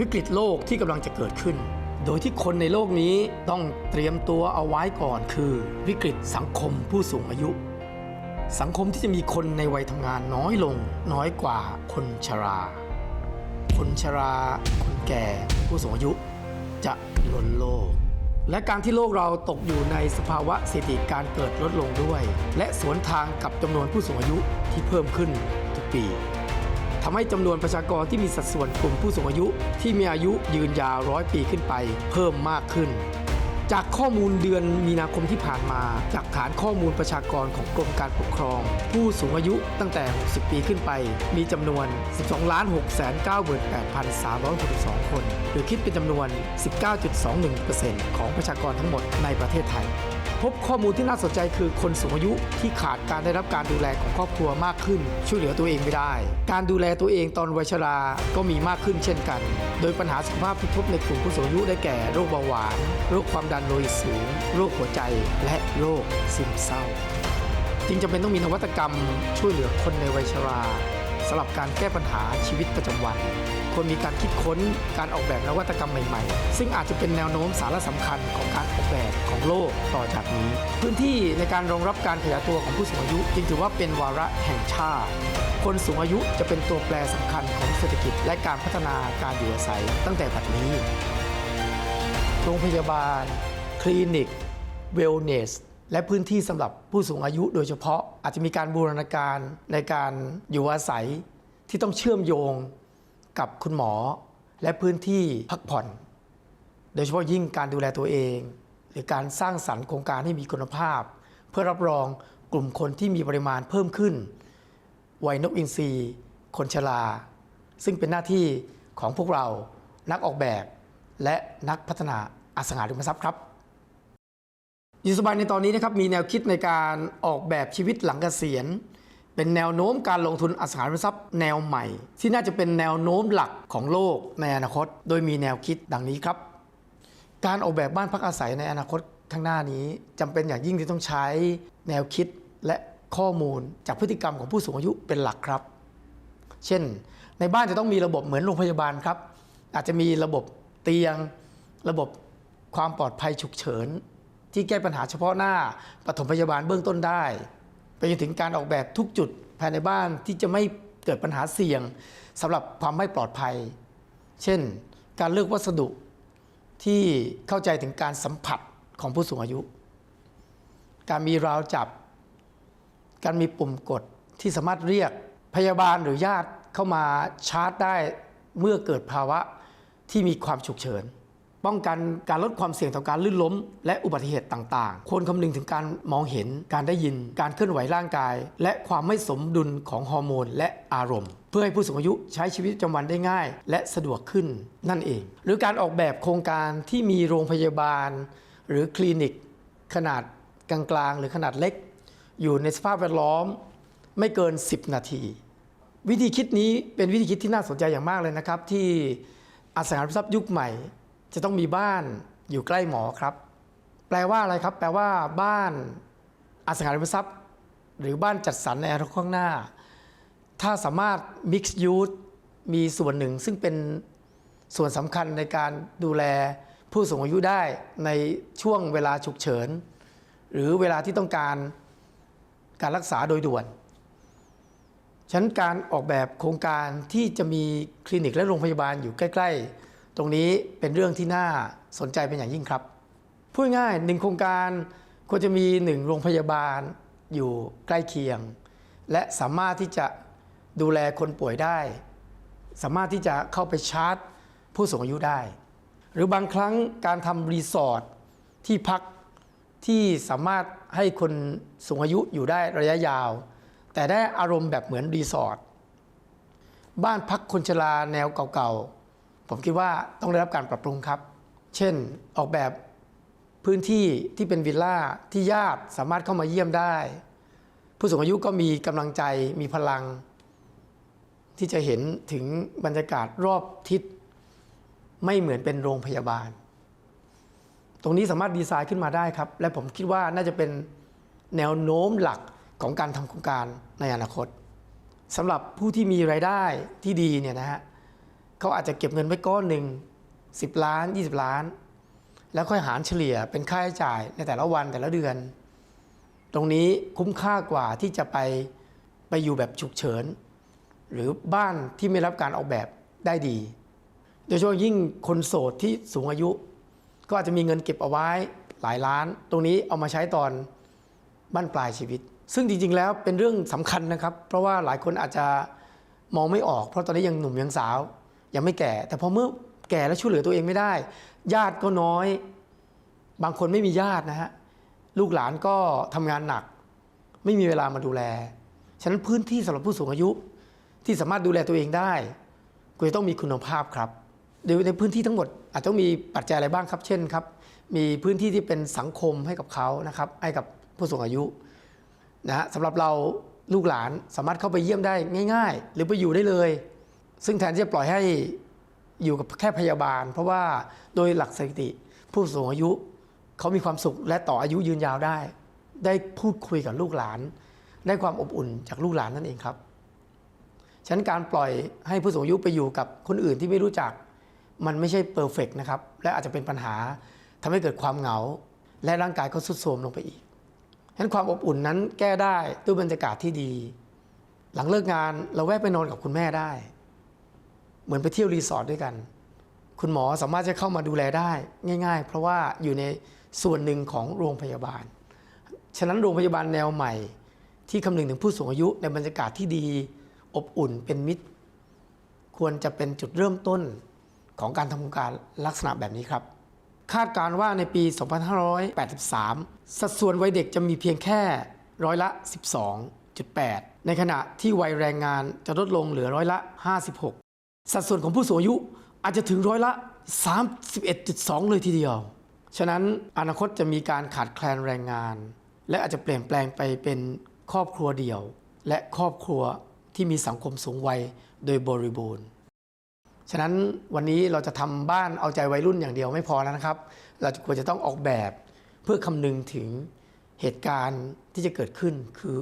วิกฤตโลกที่กำลังจะเกิดขึ้น โดยที่คนในโลกนี้ต้องเตรียมตัวเอาไว้ก่อนคือ วิกฤตสังคมผู้สูงอายุ สังคมที่จะมีคนในวัยทำงานน้อยลงน้อยกว่าคนชรา คนชรา คนแก่ผู้สูงอายุ จะล้นโลก และการที่โลกเราตกอยู่ในสภาวะเศรษฐกิจการเกิดลดลงด้วย และสวนทางกับจำนวนผู้สูงอายุที่เพิ่มขึ้นทุกปี ทำให้จำนวนประชากรที่มีสัดส่วนกลุ่มผู้สูงอายุ ที่มีอายุยืนยาวร้อยปีขึ้นไป เพิ่มมากขึ้น จากข้อมูลเดือนมีนาคมที่ผ่านมา จากฐานข้อมูลประชากรของกรมการปกครอง ผู้สูงอายุตั้งแต่ 60 ปีขึ้นไป มีจำนวน 12 6 9 8 3 6 2 คน หรือคิดเป็นจำนวน 19.21%ของประชากรทั้งหมดในประเทศไทย พบข้อมูลที่น่าสนใจคือคนสูงอายุที่ขาดการได้รับการดูแลของครอบครัวมากขึ้น ช่วยเหลือตัวเองไม่ได้ การดูแลตัวเองตอนวัยชราก็มีมากขึ้นเช่นกัน โดยปัญหาสุขภาพที่พบในกลุ่มผู้สูงอายุได้แก่โรคเบาหวาน โรคความดันโลหิตสูง โรคหัวใจ และโรคซึมเศร้า จึงจำเป็นต้องมีนวัตกรรมช่วยเหลือคนในวัยชรา สำหรับการแก้ปัญหาชีวิตประจำวัน ควรมีการคิดค้นการออกแบบนวัตกรรมใหม่ๆ ซึ่งอาจจะเป็นแนวโน้มสาระสำคัญของการออกแบบของโลกต่อจากนี้ พื้นที่ในการรองรับการขยายตัวของผู้สูงอายุ จึงถือว่าเป็นวาระแห่งชาติ คนสูงอายุจะเป็นตัวแปรสำคัญของเศรษฐกิจ และการพัฒนาการอยู่อาศัยตั้งแต่บัดนี้ โรงพยาบาล คลินิก เวลเนส และพื้นที่สำหรับผู้สูงอายุโดยเฉพาะอาจจะมีการบูรณาการในการอยู่อาศัยที่ต้องเชื่อมโยงกับคุณหมอ และพื้นที่พักผ่อน โดยเฉพาะยิ่งการดูแลตัวเอง หรือการสร้างสรรค์โครงการให้มีคุณภาพ เพื่อรับรองกลุ่มคนที่มีปริมาณเพิ่มขึ้นวัยนกอินทรีคนชรา ซึ่งเป็นหน้าที่ของพวกเรานักออกแบบ และนักพัฒนาอสังหาริมทรัพย์ครับ อยู่สบายในตอนนี้นะครับมีแนวคิดในการออกแบบชีวิตหลังเกษียณ เป็นแนวโน้มการลงทุนอสังหาริมทรัพย์แนวใหม่ ที่น่าจะเป็นแนวโน้มหลักของโลกในอนาคต โดยมีแนวคิดดังนี้ครับ การออกแบบบ้านพักอาศัยในอนาคตข้างหน้านี้จำเป็นอย่างยิ่งที่ต้องใช้แนวคิดและข้อมูลจากพฤติกรรมของผู้สูงอายุเป็นหลักครับ เช่น ในบ้านจะต้องมีระบบเหมือนโรงพยาบาลครับ อาจจะมีระบบเตียง ระบบความปลอดภัยฉุกเฉิน ที่แก้ปัญหาเฉพาะหน้าปฐมพยาบาลเบื้องต้นได้ ไปจนถึงการออกแบบทุกจุดภายในบ้านที่จะไม่เกิดปัญหาเสี่ยงสำหรับความไม่ปลอดภัย เช่น การเลือกวัสดุที่เข้าใจถึงการสัมผัสของผู้สูงอายุ การมีราวจับ การมีปุ่มกดที่สามารถเรียกพยาบาลหรือญาติเข้ามาชาร์จได้เมื่อเกิดภาวะที่มีความฉุกเฉิน ป้องกันการลดความเสี่ยงต่อการลื่นล้ม และอุบัติเหตุต่างๆ ควรคำนึงถึงการมองเห็น การได้ยิน การเคลื่อนไหวร่างกาย และความไม่สมดุลของฮอร์โมน และอารมณ์ เพื่อให้ผู้สูงอายุใช้ชีวิตประจำวันได้ง่าย และสะดวกขึ้นนั่นเอง หรือการออกแบบโครงการที่มีโรงพยาบาล หรือคลินิก ขนาดกลางๆ หรือขนาดเล็ก อยู่ในสภาพแวดล้อม ไม่เกิน 10 นาที วิธีคิดนี้เป็นวิธีคิดที่น่าสนใจอย่างมากเลยนะครับ ที่อสังหาริมทรัพย์ยุคใหม่ จะต้องมีบ้านอยู่ใกล้หมอครับ แปลว่าอะไรครับ แปลว่าบ้านอสังหาริมทรัพย์ หรือบ้านจัดสรรในอนาคตข้างหน้า ถ้าสามารถ mix use มีส่วนหนึ่งซึ่งเป็นส่วนสำคัญในการดูแลผู้สูงอายุได้ในช่วงเวลาฉุกเฉิน หรือเวลาที่ต้องการการรักษาโดยด่วนฉะนั้นการออกแบบโครงการที่จะมีคลินิกและโรงพยาบาลอยู่ใกล้ ๆ ตรงนี้เป็นเรื่องที่น่าสนใจเป็นอย่างยิ่งครับ พูดง่ายหนึ่งโครงการควรจะมีหนึ่งโรงพยาบาลอยู่ใกล้เคียง และสามารถที่จะดูแลคนป่วยได้ สามารถที่จะเข้าไปชาร์จ ผู้สูงอายุได้ หรือบางครั้งการทำรีสอร์ทที่พักที่สามารถให้คนสูงอายุอยู่ได้ระยะยาว แต่ได้อารมณ์แบบเหมือนรีสอร์ทบ้านพักคนชราแนวเก่าๆ ผมคิดว่าต้องได้รับการปรับปรุงครับ เช่นออกแบบพื้นที่ที่เป็นวิลล่าที่ญาติสามารถเข้ามาเยี่ยมได้ ผู้สูงอายุก็มีกำลังใจมีพลัง ที่จะเห็นถึงบรรยากาศรอบทิศไม่เหมือนเป็นโรงพยาบาล ตรงนี้สามารถดีไซน์ขึ้นมาได้ครับ และผมคิดว่าน่าจะเป็นแนวโน้มหลักของการทำโครงการในอนาคตสำหรับผู้ที่มีรายได้ที่ดีเนี่ยนะฮะ เขาอาจจะเก็บเงินไว้ก้อนหนึ่ง10 ล้าน 20 ล้าน แล้วค่อยหารเฉลี่ยเป็นค่าใช้จ่ายในแต่ละวันแต่ละเดือน ตรงนี้คุ้มค่ากว่าที่จะไปไปอยู่แบบฉุกเฉิน หรือบ้านที่ไม่รับการออกแบบได้ดี โดยเฉพาะยิ่งคนโสดที่สูงอายุ ก็อาจจะมีเงินเก็บเอาไว้หลายล้าน ตรงนี้เอามาใช้ตอนบ้านปลายชีวิต ซึ่งจริง ๆ แล้วเป็นเรื่องสำคัญนะครับ เพราะว่าหลายคนอาจจะมองไม่ออก เพราะตอนนี้ยังหนุ่มยังสาว ยังไม่แก่ แต่พอเมื่อแก่แล้วช่วยเหลือตัวเองไม่ได้ ญาติก็น้อย บางคนไม่มีญาตินะฮะลูกหลานก็ทำงานหนัก ไม่มีเวลามาดูแล ฉะนั้นพื้นที่สำหรับผู้สูงอายุที่สามารถดูแลตัวเองได้ก็จะต้องมีคุณภาพครับโดยในพื้นที่ทั้งหมดอาจจะต้องมีปัจจัยอะไรบ้างครับ เช่นครับ มีพื้นที่ที่เป็นสังคมให้กับเขานะครับให้กับผู้สูงอายุนะฮะสำหรับเราลูกหลานสามารถเข้าไปเยี่ยมได้ง่าย ๆ หรือไปอยู่ได้เลย ซึ่งแทนที่จะปล่อยให้อยู่กับแค่พยาบาล เพราะว่าโดยหลักสถิติ ผู้สูงอายุเขามีความสุขและต่ออายุยืนยาวได้ ได้พูดคุยกับลูกหลาน ได้ความอบอุ่นจากลูกหลานนั่นเองครับฉะนั้นการปล่อยให้ผู้สูงอายุไปอยู่กับคนอื่นที่ไม่รู้จัก มันไม่ใช่เพอร์เฟกนะครับ และอาจจะเป็นปัญหาทำให้เกิดความเหงา และร่างกายก็ทรุดโทรมลงไปอีกฉะนั้นความอบอุ่นนั้นแก้ได้ด้วยบรรยากาศที่ดี หลังเลิกงานเราแวะไปนอนกับคุณแม่ได้ เหมือนไปเที่ยวรีสอร์ทด้วยกัน คุณหมอสามารถจะเข้ามาดูแลได้ง่าย ๆ เพราะว่าอยู่ในส่วนหนึ่งของโรงพยาบาล ฉะนั้นโรงพยาบาลแนวใหม่ ที่คำนึงถึงผู้สูงอายุในบรรยากาศที่ดี อบอุ่นเป็นมิตร ควรจะเป็นจุดเริ่มต้นของการทำโครงการลักษณะแบบนี้ครับ คาดการณ์ว่าในปี 2583 สัดส่วนวัยเด็กจะมีเพียงแค่ร้อยละ 12.8 ในขณะที่วัยแรงงานจะลดลงเหลือร้อยละ56 สัดส่วนของผู้สูงอายุอาจจะถึงร้อยละ 31.2 เลยทีเดียว ฉะนั้นอนาคตจะมีการขาดแคลนแรงงาน และอาจจะเปลี่ยนแปลงไปเป็นครอบครัวเดี่ยว และครอบครัวที่มีสังคมสูงวัยโดยบริบูรณ์ ฉะนั้นวันนี้เราจะทำบ้านเอาใจวัยรุ่นอย่างเดียวไม่พอแล้วนะครับ เราควรจะต้องออกแบบเพื่อคำนึงถึงเหตุการณ์ที่จะเกิดขึ้นคือ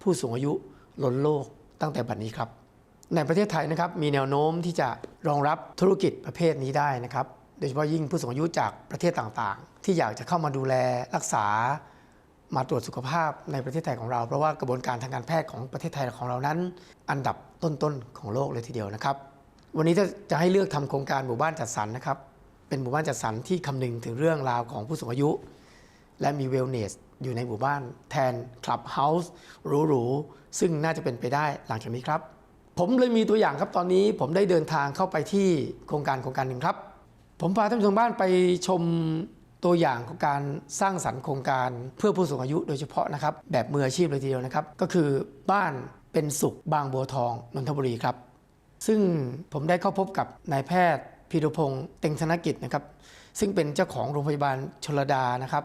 ผู้สูงอายุล้นโลกตั้งแต่บัดนี้ครับ ในประเทศไทยนะครับมีแนวโน้มที่จะรองรับธุรกิจประเภทนี้ได้นะครับ โดยเฉพาะยิ่งผู้สูงอายุจากประเทศต่างๆ ที่อยากจะเข้ามาดูแลรักษามาตรวจสุขภาพในประเทศไทยของเรา เพราะว่ากระบวนการทางการแพทย์ของประเทศไทยของเรานั้น อันดับต้นๆของโลกเลยทีเดียวนะครับ วันนี้จะจะให้เลือกทำโครงการหมู่บ้านจัดสรรนะครับ เป็นหมู่บ้านจัดสรรที่คำนึงถึงเรื่องราวของผู้สูงอายุ และมีเวลเนสอยู่ในหมู่บ้านแทนคลับเฮาส์หรูๆซึ่งน่าจะเป็นไปได้หลังจากนี้ครับ ผมเลยมีตัวอย่างครับตอนนี้ผมได้เดินทางเข้าไปที่โครงการโครงการหนึ่งครับ ผมพาท่านผู้ชมบ้านไปชมตัวอย่างของการสร้างสรรค์โครงการเพื่อผู้สูงอายุโดยเฉพาะนะครับ แบบมืออาชีพเลยทีเดียวนะครับ ก็คือบ้านเป็นสุขบางบัวทองนนทบุรีครับ ซึ่งผมได้เข้าพบกับนายแพทย์พีรพงศ์เต็งธนกิจนะครับ ซึ่งเป็นเจ้าของโรงพยาบาลชลดานะครับ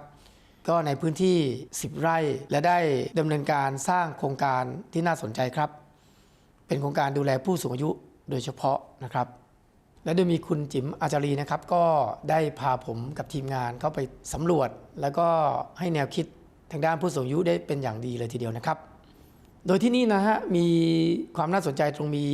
ก็ในพื้นที่ 10 ไร่และได้ดำเนินการสร้างโครงการที่น่าสนใจครับ เป็นโครงการดูแลผู้สูงอายุโดยเฉพาะนะครับ และโดยมีคุณจิ๋มอาจารีนะครับ ก็ได้พาผมกับทีมงานเข้าไปสำรวจ แล้วก็ให้แนวคิดทางด้านผู้สูงอายุได้เป็นอย่างดีเลยทีเดียวนะครับ โดยที่นี่นะฮะมีความน่าสนใจตรงมี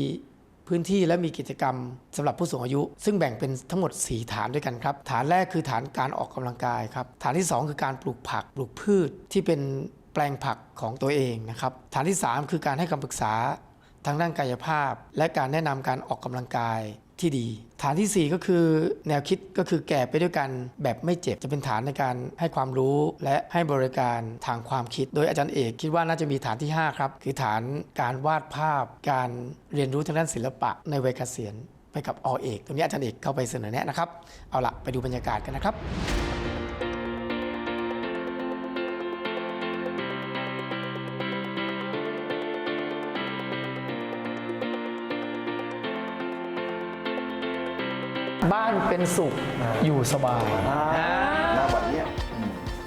พื้นที่และมีกิจกรรมสำหรับผู้สูงอายุ ซึ่งแบ่งเป็นทั้งหมด 4 ฐานด้วยกันครับ ฐานแรกคือฐานการออกกำลังกายครับ ฐานที่ 2 คือการปลูกผักปลูกพืชที่เป็นแปลงผักของตัวเองนะครับ ฐานที่ 3 คือการให้คำปรึกษา ทางด้านกายภาพ และการแนะนำการออกกำลังกายที่ดี ฐานทีสี่ 4 ก็คือแนวคิดก็คือแก่ไปด้วยกันแบบไม่เจ็บ จะเป็นฐานในการให้ความรู้และให้บริการทางความคิด โดยอาจารย์เอกคิดว่าน่าจะมีฐานที่ 5 ครับ คือฐานการวาดภาพ การเรียนรู้ทางด้านศิลปะในวัยเกษียณไปกับอเอกตรงนี้อาจารย์เอกเข้าไปเสนอแนะนะครับ เอาละไปดูบรรยากาศกันนะครับ เป็นสุขอยู่สบายณวันเนี้ย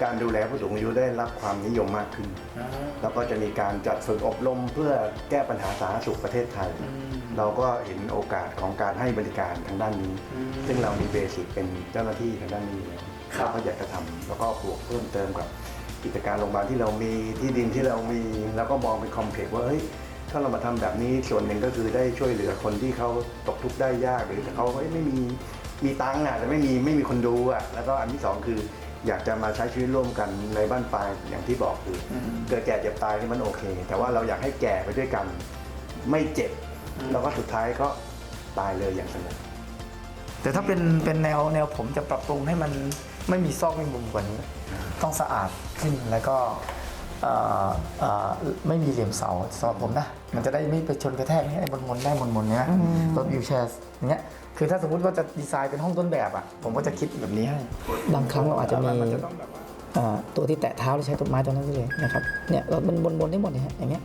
การดูแลผู้สูงอายุได้รับความนิยมมากขึ้น แล้วก็จะมีการจัดฝึกอบรมเพื่อแก้ปัญหาสาธารณสุขประเทศไทย เราก็เห็นโอกาสของการให้บริการทางด้านนี้ ซึ่งเรามีเบสิกเป็นเจ้าหน้าที่ทางด้านนี้อยู่แล้วครับเราก็อยากจะทำแล้วก็บวกเพิ่มเติมกับกิจการโรงพยาบาลที่เรามีที่ดินที่เรามี แล้วก็มองเป็นคอมเพล็กซ์ว่าเฮ้ยถ้าเรามาทำแบบนี้ส่วนหนึ่งก็คือได้ช่วยเหลือคนที่เขาตกทุกข์ได้ยากหรือเขาเอ้ยไม่มี มีตังค์อะแต่ไม่มีไม่มีคนดูอะแล้วก็อันที่สองคือ อยากจะมาใช้ชีวิตร่วมกันในบ้านปลายอย่างที่บอกคืออเกิดแก่เจ็บตายนี่มันโอเค แต่ว่าเราอยากให้แก่ไปด้วยกัน ไม่เจ็บ แล้วก็สุดท้ายก็ตายเลยอย่างสงบ แต่ถ้าเป็นเป็นแนวแนวผมจะปรับปรุงให้มันไม่มีซอกไม่มีมุมกว่านี้ ต้องสะอาดขึ้นแล้วก็เอ่อเอ่อ ไม่มีเหลี่ยมเสาสำหรับผมนะ มันจะได้ไม่ไปชนกระแทกให้ไอ้มนๆได้มนๆเนี้ยรถวิวแชร์อย่างเงี้ยคือถ้าสมมติว่าจะดีไซน์เป็นห้องต้นแบบอะผมก็จะคิดแบบนี้ให้บางครั้งเราอาจจะมีนจะต้องแบบว่าเอ่อตัวที่แตะเท้าเราใช้ต้นไม้ตัวนั้นเลยนะครับเนี่ยเราเป็นบนๆได้หมดเลยฮะอย่างเงี้ย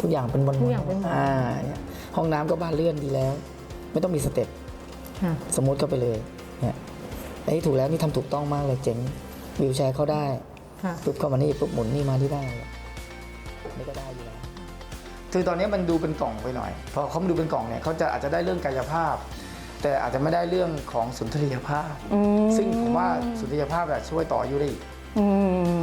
ทุกอย่างเป็นบนๆทุกอย่างเป็นบนอ่าเนี่ยห้องน้ำก็บ้านเลื่อนดีแล้ว ไม่ต้องมีสเต็ปค่ะสมมติเข้าไปเลยเนี่ยไอ้นี่ถูกแล้วนี่ทำถูกต้องมากเลยเจ๋งวิวแชร์เข้าได้ ค่ะ ปุ๊บเข้ามานี่ปุ๊บหมุนนี่มาที่ได้นี่ก็ได้อยู่แล้วคือตอนนี้มันดูเป็นกล่องไปหน่อย พอเขามาดูเป็นกล่องเนี่ยเขาจะอาจจะได้เรื่องกายภาพ แต่อาจจะไม่ได้เรื่องของสุนทรียภาพ อืมซึ่งผมว่าสุนทรียภาพอะช่วยต่ออายุได้อีก อื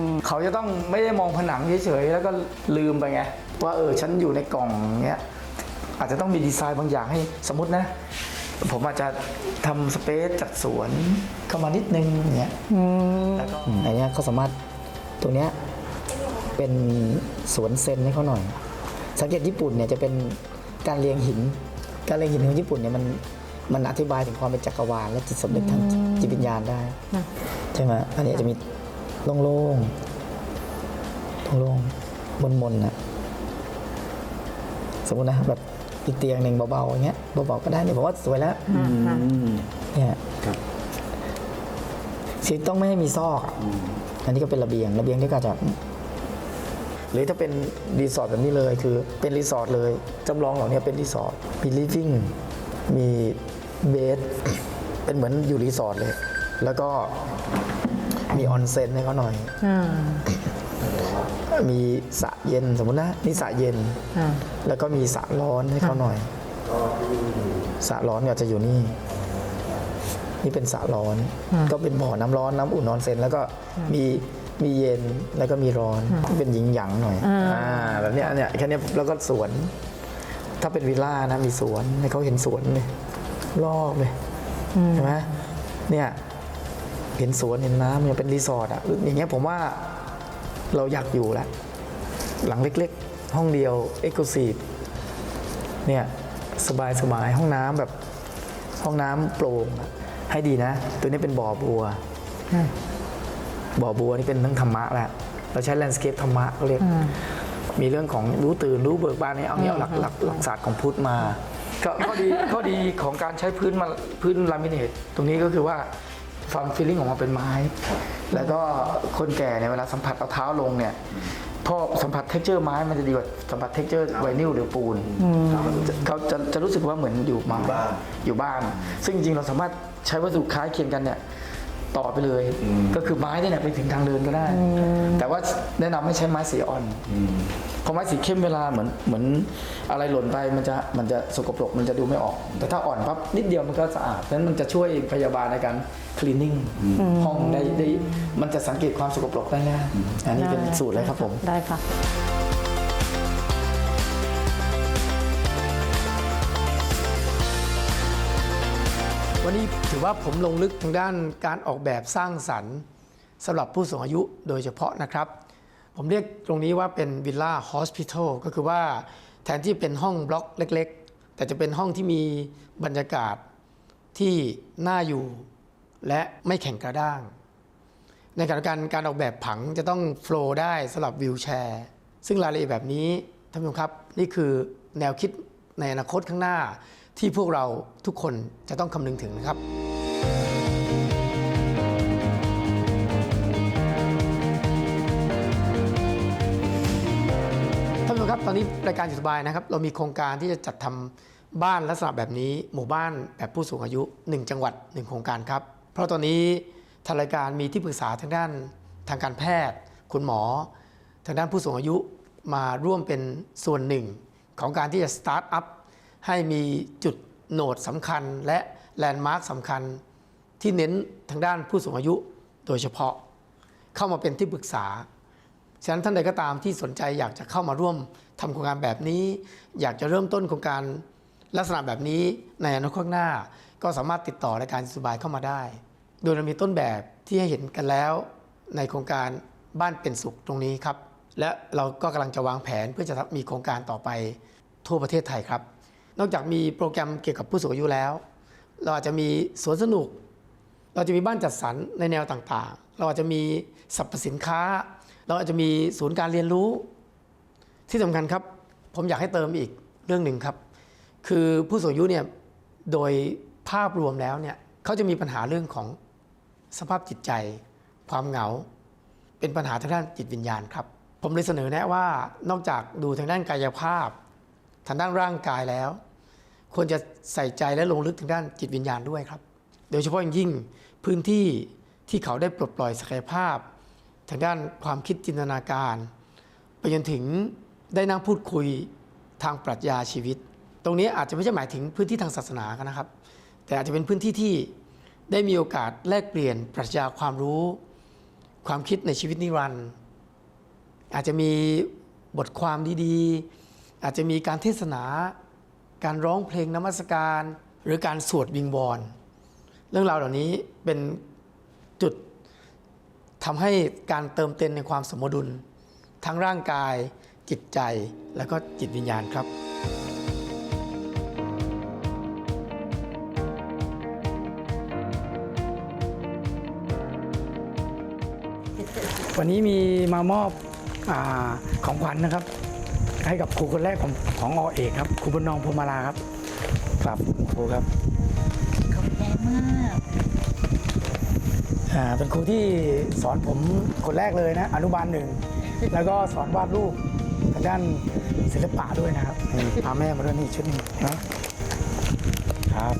ม เขาจะต้องไม่ได้มองผนังเฉยๆ แล้วก็ลืมไปไง ว่าเออฉันอยู่ในกล่องเนี้ยอาจจะต้องมีดีไซน์บางอย่างให้สมมตินะ ผมอาจจะทำสเปซจัดสวนเข้ามานิดนึงอย่างเงี้ยอืมแล้วก็อืมอันเนี้ยเขาสามารถ ตัวเนี้ยเป็นสวนเซนให้เขาหน่อย สังเกตญี่ปุ่นเนี่ยจะเป็นการเรียงหิน การเรียงหินของญี่ปุ่นเนี่ยมันมันอธิบายถึงความเป็นจักรวาลและจิตสำนึกทางจิตวิญญาณได้ค่ะใช่ไหมอันนี้จะมีโล่งๆโล่งๆมนๆนะสมมตินะแบบอีกเตียงหนึ่งเบาๆอย่างเงี้ยเบาๆก็ได้เนี่ยผมว่าสวยแล้วค่ะค่ะเนี่ยครับ คือต้องไม่ให้มีซอกอะอันนี้ก็เป็นระเบียง ระเบียงที่ก็จะ หรือถ้าเป็นรีสอร์ทแบบนี้เลยคือเป็นรีสอร์ทเลยจำลองเหล่านี้เป็นรีสอร์ทมีลิฟวิ่งมีเบดเป็นเหมือนอยู่รีสอร์ทเลย แล้วก็มีออนเซ็นให้เขาหน่อย อ่า มีสระเย็นสมมตินะนี่สระเย็นค่ะแล้วก็มีสระร้อนให้เขาหน่อยสระร้อนเนี่ยจะอยู่นี่ นี่เป็นสระร้อน ก็เป็นบ่อน้ำร้อนน้ำอุ่นนอนเซนแล้วก็มีมีเย็นแล้วก็มีร้อนเป็นหญิงหยางหน่อยอ่าแบบเนี้ยเนี่ยแค่เนี้ยแล้วก็สวน ถ้าเป็นวิลล่านะมีสวนให้เขาเห็นสวนเลยรอบเลยใช่ไหมเนี่ยเห็นสวนเห็นน้ำเนี่ยเป็นรีสอร์ทอะอย่างเงี้ยผมว่าเราอยากอยู่แล้วหลังเล็กๆ ห้องเดียวเอ็กซ์คลูซีฟเนี่ยสบายสบายๆห้องน้ำแบบห้องน้ำโปร่งอะ ให้ดีนะ ตัวนี้เป็นบ่อบัว บ่อบัวนี่เป็นทั้งธรรมะแหละ เราใช้แลนด์สเคปธรรมะเขาเรียก มีเรื่องของรู้ตื่นรู้เบิกบานเนี่ยเอาเนี่ยเอาหลักหลักหลักศาสตร์ของพุทธมา ก็ข้อดีข้อดีของการใช้พื้นมาพื้นลามิเนตตรงนี้ก็คือว่าความฟีลลิ่งของมันเป็นไม้ แล้วก็คนแก่เนี่ยเวลาสัมผัสเอาเท้าลงเนี่ย พอสัมผัสเท็กเจอร์ไม้มันจะดีกว่าสัมผัสเท็กเจอร์ไวนิลหรือปูนเขาจะจะรู้สึกว่าเหมือนอยู่ไม้บ้านอยู่บ้าน ซึ่งจริงๆเราสามารถใช้วัสดุคล้ายเคียงกันเนี่ยต่อไปเลย ก็คือไม้เนี่ยไปถึงทางเดินก็ได้ แต่ว่าแนะนำให้ใช้ไม้สีอ่อนเพราะไม้สีเข้มเวลาเหมือนเหมือนอะไรหล่นไปมันจะมันจะสกปรกมันจะดูไม่ออก แต่ถ้าอ่อนปั๊บนิดเดียวมันก็สะอาดเพราะฉะนั้นมันจะช่วยพยาบาลในการคลีนนิ่งห้องได้ได้มันจะสังเกตความสกปรกได้ง่ายอันนี้เป็นสูตรเลยครับผมได้ค่ะวันนี้ถือว่าผมลงลึกทางด้านการออกแบบสร้างสรรค์สำหรับผู้สูงอายุโดยเฉพาะนะครับ ผมเรียกตรงนี้ว่าเป็นวิลล่าฮอสพิทอลก็คือว่าแทนที่เป็นห้องบล็อกเล็ก ๆ แต่จะเป็นห้องที่มีบรรยากาศที่น่าอยู่และไม่แข็งกระด้าง ในขณะกันการออกแบบผังจะต้องโฟล์ได้สำหรับวิวแชร์ ซึ่งรายละเอียดแบบนี้ท่านผู้ชมครับ นี่คือแนวคิดในอนาคตข้างหน้าที่พวกเราทุกคนจะต้องคำนึงถึงนะครับ ครับตอนนี้รายการอยู่สบายนะครับ เรามีโครงการที่จะจัดทำบ้านลักษณะแบบนี้ หมู่บ้านแบบผู้สูงอายุ 1 จังหวัด 1 โครงการครับ เพราะตอนนี้ทางรายการมีที่ปรึกษาทางด้านทางการแพทย์ คุณหมอ ทางด้านผู้สูงอายุมาร่วมเป็นส่วนหนึ่ง ของการที่จะสตาร์ทอัพให้มีจุดโหนดสำคัญและแลนด์มาร์คสำคัญ ที่เน้นทางด้านผู้สูงอายุโดยเฉพาะ เข้ามาเป็นที่ปรึกษา ฉะนั้นท่านใดก็ตามที่สนใจอยากจะเข้ามาร่วมทำโครงการแบบนี้ อยากจะเริ่มต้นโครงการลักษณะแบบนี้ในอนาคตข้างหน้า ก็สามารถติดต่อรายการสุบายเข้ามาได้ โดยเรามีต้นแบบที่ให้เห็นกันแล้ว ในโครงการบ้านเป็นสุขตรงนี้ครับ และเราก็กำลังจะวางแผนเพื่อจะมีโครงการต่อไปทั่วประเทศไทยครับ นอกจากมีโปรแกรมเกี่ยวกับผู้สูงอายุแล้ว เราอาจจะมีสวนสนุก เราจะมีบ้านจัดสรรในแนวต่างๆ เราอาจจะมีสรรพสินค้า เราอาจจะมีศูนย์การเรียนรู้ ที่สำคัญครับ ผมอยากให้เติมอีกเรื่องหนึ่งครับ คือผู้สูงอายุเนี่ยโดยภาพรวมแล้วเนี่ยเขาจะมีปัญหาเรื่องของสภาพจิตใจ ความเหงา เป็นปัญหาทางด้านจิตวิญญาณครับ ผมเลยเสนอแนะว่านอกจากดูทางด้านกายภาพ ทางด้านร่างกายแล้ว ควรจะใส่ใจและลงลึกทางด้านจิตวิญญาณด้วยครับ โดยเฉพาะอย่างยิ่งพื้นที่ที่เขาได้ปลดปล่อยศักยภาพ ทางด้านความคิดจินตนาการ ไปจนถึงได้นั่งพูดคุยทางปรัชญาชีวิต ตรงนี้อาจจะไม่ใช่หมายถึงพื้นที่ทางศาสนากันนะครับ แต่อาจจะเป็นพื้นที่ที่ได้มีโอกาสแลกเปลี่ยนปรัชญาความรู้ ความคิดในชีวิตนิรันดร์อาจจะมีบทความดีๆ อาจจะมีการเทศนา การร้องเพลงนมัสการ หรือการสวดวิงวอน เรื่องราวเหล่านี้เป็นจุด ทำให้การเติมเต็มในความสมดุล ทั้งร่างกาย จิตใจ และก็จิตวิญญาณครับ วันนี้มีมามอบอของขวัญนะครับ ให้กับครูคนแรกของของอเอกครับครูบนนองพรมาลาครับครับครูครับขอบใจมาก เป็นครูที่สอนผมคนแรกเลยนะอนุบาลหนึ่ง แล้วก็สอนวาดรูปทางด้านศิลปะด้วยนะครับนี่พาแม่มาด้วยนี่ชุดหนึงนะครับ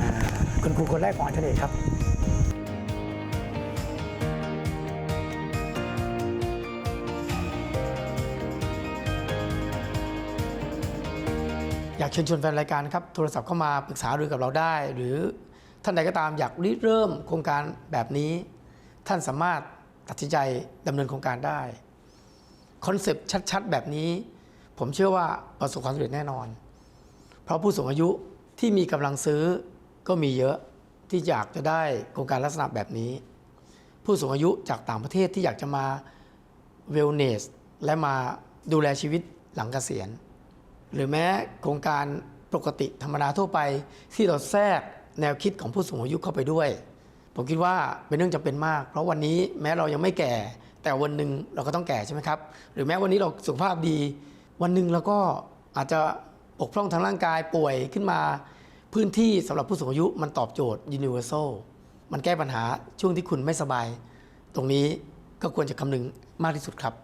อ่าคุณครูคนแรกของอาจารย์เอกครับอยากเชิญชวนแฟนรายการนะครับโทรศัพท์เข้ามาปรึกษาหรือกับเราได้ หรือ ท่านใดก็ตามอยากริเริ่มโครงการแบบนี้ ท่านสามารถตัดสินใจดำเนินโครงการได้คอนเซปต์ชัด ๆ แบบนี้ ผมเชื่อว่าประสบความสำเร็จแน่นอน เพราะผู้สูงอายุที่มีกำลังซื้อก็มีเยอะที่อยากจะได้โครงการลักษณะแบบนี้ ผู้สูงอายุจากต่างประเทศที่อยากจะมาเวลเนสและมาดูแลชีวิตหลังเกษียณ หรือแม้โครงการปกติธรรมดาทั่วไปที่เราแทรก แนวคิดของผู้สูงอายุเข้าไปด้วย ผมคิดว่าเป็นเรื่องจำเป็นมาก เพราะวันนี้แม้เรายังไม่แก่ แต่วันหนึ่งเราก็ต้องแก่ใช่ไหมครับ หรือแม้วันนี้เราสุขภาพดี วันหนึ่งเราก็อาจจะปกพร่องทางร่างกายป่วยขึ้นมา พื้นที่สำหรับผู้สูงอายุมันตอบโจทย์ universal มันแก้ปัญหาช่วงที่คุณไม่สบาย ตรงนี้ก็ควรจะคำนึงมากที่สุดครับ